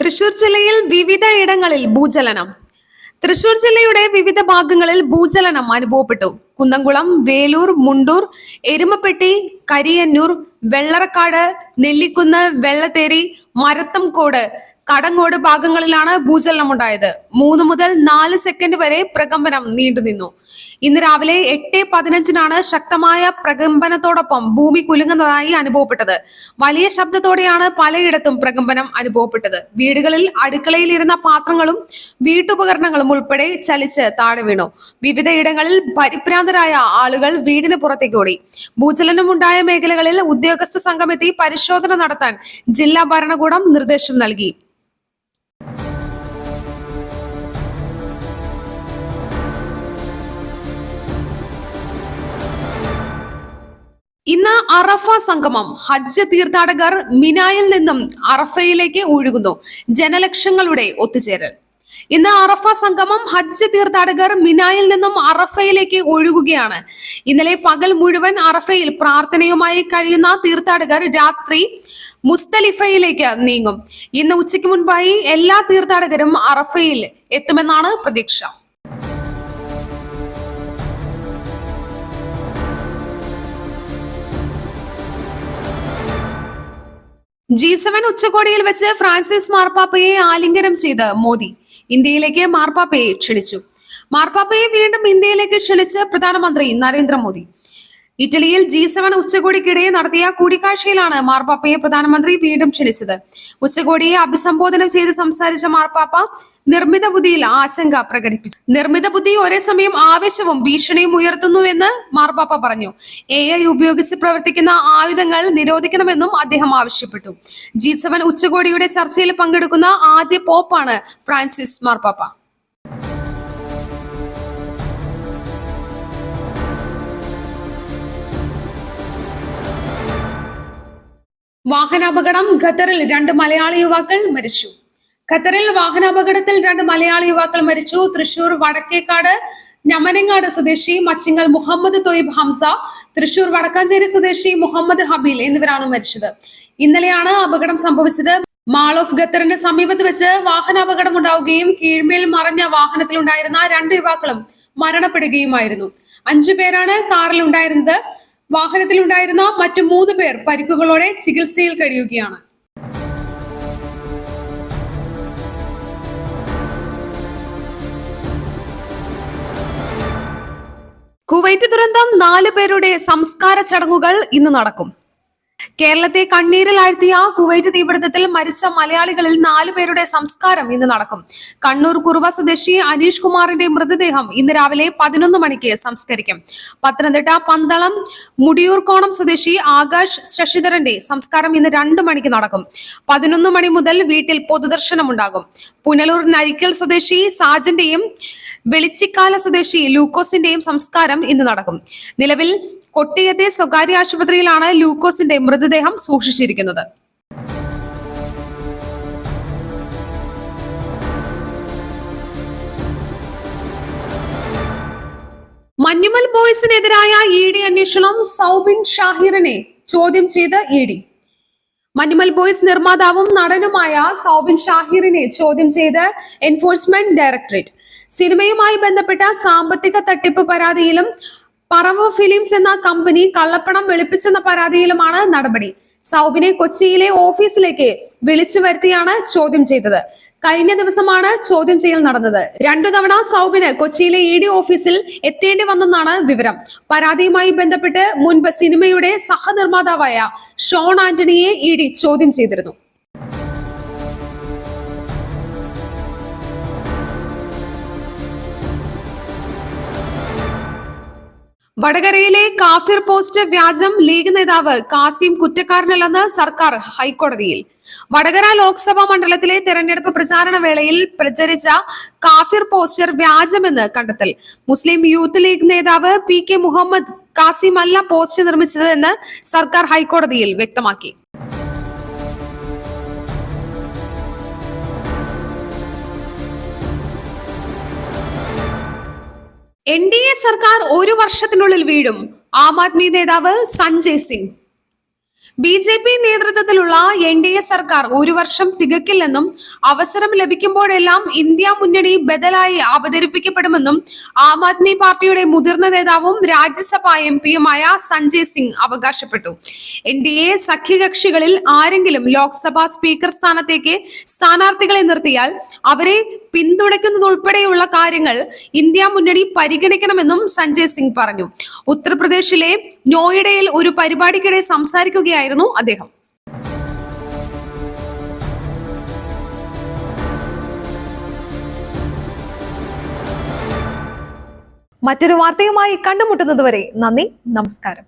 Thrissur ജില്ലയിൽ വിവിധ ഇടങ്ങളിൽ ഭൂചലനം. തൃശൂർ ജില്ലയുടെ വിവിധ ഭാഗങ്ങളിൽ ഭൂചലനം അനുഭവപ്പെട്ടു. കുന്നംകുളം വേലൂർ മുണ്ടൂർ എരുമപ്പെട്ടി കരിയന്നൂർ വെള്ളറക്കാട് നെല്ലിക്കുന്ന് വെള്ളത്തേരി മരത്തംകോട് കടങ്ങോട് ഭാഗങ്ങളിലാണ് ഭൂചലനം ഉണ്ടായത് മൂന്ന് മുതൽ നാല് സെക്കൻഡ് വരെ പ്രകമ്പനം നീണ്ടുനിന്നു. ഇന്ന് രാവിലെ എട്ട് പതിനഞ്ചിനാണ് ശക്തമായ പ്രകമ്പനത്തോടൊപ്പം ഭൂമി കുലുങ്ങുന്നതായി അനുഭവപ്പെട്ടത്. വലിയ ശബ്ദത്തോടെയാണ് പലയിടത്തും പ്രകമ്പനം അനുഭവപ്പെട്ടത്. വീടുകളിൽ അടുക്കളയിൽ ഇരുന്ന പാത്രങ്ങളും വീട്ടുപകരണങ്ങളും ഉൾപ്പെടെ ചലിച്ച് താഴെ വീണു. വിവിധയിടങ്ങളിൽ പരിഭ്രാന്തരായ ആളുകൾ വീടിന് പുറത്തേക്ക് ഓടി. ഭൂചലനമുണ്ടായ മേഖലകളിൽ ഉദ്യോഗസ്ഥ സംഘമെത്തി പരിശോധന നടത്താൻ ജില്ലാ ഭരണകൂടം നിർദ്ദേശം നൽകി. ഇന്ന് അറഫ സംഗമം ഹജ്ജ് തീർത്ഥാടകർ മിനായിൽ നിന്നും അറഫയിലേക്ക് ഒഴുകുന്നു. ജനലക്ഷങ്ങളുടെ ഒത്തുചേരൽ. ഇന്ന് അറഫ സംഗമം ഹജ്ജ് തീർത്ഥാടകർ മിനായിൽ നിന്നും അറഫയിലേക്ക് ഒഴുകുകയാണ്. ഇന്നലെ പകൽ മുഴുവൻ അറഫയിൽ പ്രാർത്ഥനയുമായി കഴിയുന്ന തീർത്ഥാടകർ രാത്രി മുസ്തലിഫയിലേക്ക് നീങ്ങും. ഇന്ന് ഉച്ചയ്ക്ക് മുൻപായി എല്ലാ തീർത്ഥാടകരും അറഫയിൽ എത്തുമെന്നാണ് പ്രതീക്ഷ. ജി സെവൻ ഉച്ചകോടിയിൽ വെച്ച് ഫ്രാൻസിസ് മാർപ്പാപ്പയെ ആലിംഗനം ചെയ്ത് മോദി. ഇന്ത്യയിലേക്ക് മാർപ്പാപ്പയെ ക്ഷണിച്ചു. മാർപ്പാപ്പയെ വീണ്ടും ഇന്ത്യയിലേക്ക് ക്ഷണിച്ച് പ്രധാനമന്ത്രി നരേന്ദ്രമോദി. ഇറ്റലിയിൽ ജി സെവൻ ഉച്ചകോടിക്കിടെ നടത്തിയ കൂടിക്കാഴ്ചയിലാണ് മാർപ്പാപ്പയെ പ്രധാനമന്ത്രി വീണ്ടും ക്ഷണിച്ചത്. ഉച്ചകോടിയെ അഭിസംബോധന ചെയ്ത് സംസാരിച്ച മാർപ്പാപ്പ നിർമ്മിത ബുദ്ധിയിൽ ആശങ്ക പ്രകടിപ്പിച്ചു. നിർമ്മിത ബുദ്ധി ഒരേ സമയം ആവേശവും ഭീഷണിയും ഉയർത്തുന്നുവെന്ന് മാർപ്പാപ്പ പറഞ്ഞു. എ ഐ ഉപയോഗിച്ച് പ്രവർത്തിക്കുന്ന ആയുധങ്ങൾ നിരോധിക്കണമെന്നും അദ്ദേഹം ആവശ്യപ്പെട്ടു. ജി സെവൻ ഉച്ചകോടിയുടെ ചർച്ചയിൽ പങ്കെടുക്കുന്ന ആദ്യ പോപ്പാണ് ഫ്രാൻസിസ് മാർപ്പാപ്പ. വാഹനാപകടം ഖത്തറിൽ രണ്ട് മലയാളി യുവാക്കൾ മരിച്ചു. ഖത്തറിൽ വാഹനാപകടത്തിൽ രണ്ട് മലയാളി യുവാക്കൾ മരിച്ചു. തൃശൂർ വടക്കേക്കാട് ഞമനങ്ങാട് സ്വദേശി മച്ചിങ്ങൽ മുഹമ്മദ് തൊയ്ബ് ഹംസ തൃശൂർ വടക്കാഞ്ചേരി സ്വദേശി മുഹമ്മദ് ഹബീൽ എന്നിവരാണ് മരിച്ചത്. ഇന്നലെയാണ് അപകടം സംഭവിച്ചത്. മാൾ ഓഫ് ഖത്തറിന്റെ സമീപത്ത് വെച്ച് വാഹനാപകടം ഉണ്ടാവുകയും കീഴ്മേൽ മറഞ്ഞ വാഹനത്തിലുണ്ടായിരുന്ന രണ്ട് യുവാക്കളും മരണപ്പെടുകയുമായിരുന്നു. അഞ്ചു പേരാണ് കാറിൽ ഉണ്ടായിരുന്നത് വാഹനത്തിലുണ്ടായിരുന്ന മറ്റു മൂന്ന് പേർ പരിക്കുകളോടെ ചികിത്സയിൽ കഴിയുകയാണ്. കുവൈറ്റ് ദുരന്തം നാല് പേരുടെ സംസ്കാര ചടങ്ങുകൾ ഇന്ന് നടക്കും. കേരളത്തെ കണ്ണീരിലാഴ്ത്തിയ കുവൈറ്റ് തീപിടുത്തത്തിൽ മരിച്ച മലയാളികളിൽ നാലു പേരുടെ സംസ്കാരം ഇന്ന് നടക്കും. കണ്ണൂർ കുറുവ സ്വദേശി അനീഷ് കുമാറിന്റെ മൃതദേഹം ഇന്ന് രാവിലെ പതിനൊന്ന് മണിക്ക് സംസ്കരിക്കും. പത്തനംതിട്ട പന്തളം മുടിയൂർക്കോണം സ്വദേശി ആകാശ് ശശിധരന്റെ സംസ്കാരം ഇന്ന് രണ്ടു മണിക്ക് നടക്കും. പതിനൊന്ന് മണി മുതൽ വീട്ടിൽ പൊതുദർശനം ഉണ്ടാകും. പുനലൂർ നരിക്കൽ സ്വദേശി സാജന്റെയും വെളിച്ചിക്കാല സ്വദേശി ലൂക്കോസിന്റെയും സംസ്കാരം ഇന്ന് നടക്കും. നിലവിൽ കൊട്ടിയത്തെ സ്വകാര്യ ആശുപത്രിയിലാണ് ലൂക്കോസിന്റെ മൃതദേഹം സൂക്ഷിച്ചിരിക്കുന്നത്. മഞ്ഞുമൽ ബോയ്സിനെതിരായ ഇ ഡി അന്വേഷണം സൗബിൻ ഷാഹിറിനെ ചോദ്യം ചെയ്ത് ഇ ഡി. മഞ്ഞുമൽ ബോയ്സ് നിർമ്മാതാവും നടനുമായ സൗബിൻ ഷാഹിറിനെ ചോദ്യം ചെയ്ത് എൻഫോഴ്സ്മെന്റ് ഡയറക്ടറേറ്റ്. സിനിമയുമായി ബന്ധപ്പെട്ട സാമ്പത്തിക തട്ടിപ്പ് പരാതിയിലും പറവ ഫിലിംസ് എന്ന കമ്പനി കള്ളപ്പണം വെളുപ്പിച്ചെന്ന പരാതിയിലുമാണ് നടപടി. സൗബിനെ കൊച്ചിയിലെ ഓഫീസിലേക്ക് വിളിച്ചു വരുത്തിയാണ് ചോദ്യം ചെയ്തത്. കഴിഞ്ഞ ദിവസമാണ് ചോദ്യം ചെയ്യൽ നടന്നത്. രണ്ടു തവണ സൗബിന് കൊച്ചിയിലെ ഇ ഡി ഓഫീസിൽ എത്തേണ്ടി വന്നെന്നാണ് വിവരം. പരാതിയുമായി ബന്ധപ്പെട്ട് മുൻപ് സിനിമയുടെ സഹനിർമ്മാതാവായ ഷോൺ ആന്റണിയെ ഇ ചോദ്യം ചെയ്തിരുന്നു. വടകരയിലെ കാഫിർ പോസ്റ്റ് വ്യാജം ലീഗ് നേതാവ് കാസിം കുറ്റക്കാരനല്ലെന്ന് സർക്കാർ ഹൈക്കോടതിയിൽ. വടകര ലോക്സഭാ മണ്ഡലത്തിലെ തെരഞ്ഞെടുപ്പ് പ്രചാരണ വേളയിൽ പ്രചരിച്ച കാഫിർ പോസ്റ്റർ വ്യാജമെന്ന് കണ്ടെത്തൽ. മുസ്ലിം യൂത്ത് ലീഗ് നേതാവ് പി കെ മുഹമ്മദ് കാസിം അല്ല പോസ്റ്റ് നിർമ്മിച്ചത് സർക്കാർ ഹൈക്കോടതിയിൽ വ്യക്തമാക്കി. എൻ ഡി എ സർക്കാർ ഒരു വർഷത്തിനുള്ളിൽ വീഴും. ആം ആദ്മി നേതാവ് Sanjay Singh. B J P നേതൃത്വത്തിലുള്ള എൻ ഡി എ സർക്കാർ ഒരു വർഷം തികക്കില്ലെന്നും അവസരം ലഭിക്കുമ്പോഴെല്ലാം ഇന്ത്യ മുന്നണി ബദലായി അവതരിപ്പിക്കപ്പെടുമെന്നും ആം ആദ്മി പാർട്ടിയുടെ മുതിർന്ന നേതാവും രാജ്യസഭാ എം പിയുമായ സഞ്ജയ് സിംഗ് അവകാശപ്പെട്ടു. എൻ ഡി എ സഖ്യകക്ഷികളിൽ ആരെങ്കിലും ലോക്സഭാ സ്പീക്കർ സ്ഥാനത്തേക്ക് സ്ഥാനാർത്ഥികളെ നിർത്തിയാൽ അവരെ പിന്തുണയ്ക്കുന്നതുൾപ്പെടെയുള്ള കാര്യങ്ങൾ ഇന്ത്യ മുന്നണി പരിഗണിക്കണമെന്നും സഞ്ജയ് സിംഗ് പറഞ്ഞു. ഉത്തർപ്രദേശിലെ നോയിഡയിൽ ഒരു പരിപാടിക്കിടെ സംസാരിക്കുകയായിരുന്നു അദ്ദേഹം. മറ്റൊരു വാർത്തയുമായി കണ്ടുമുട്ടുന്നതുവരെ നന്ദി നമസ്കാരം.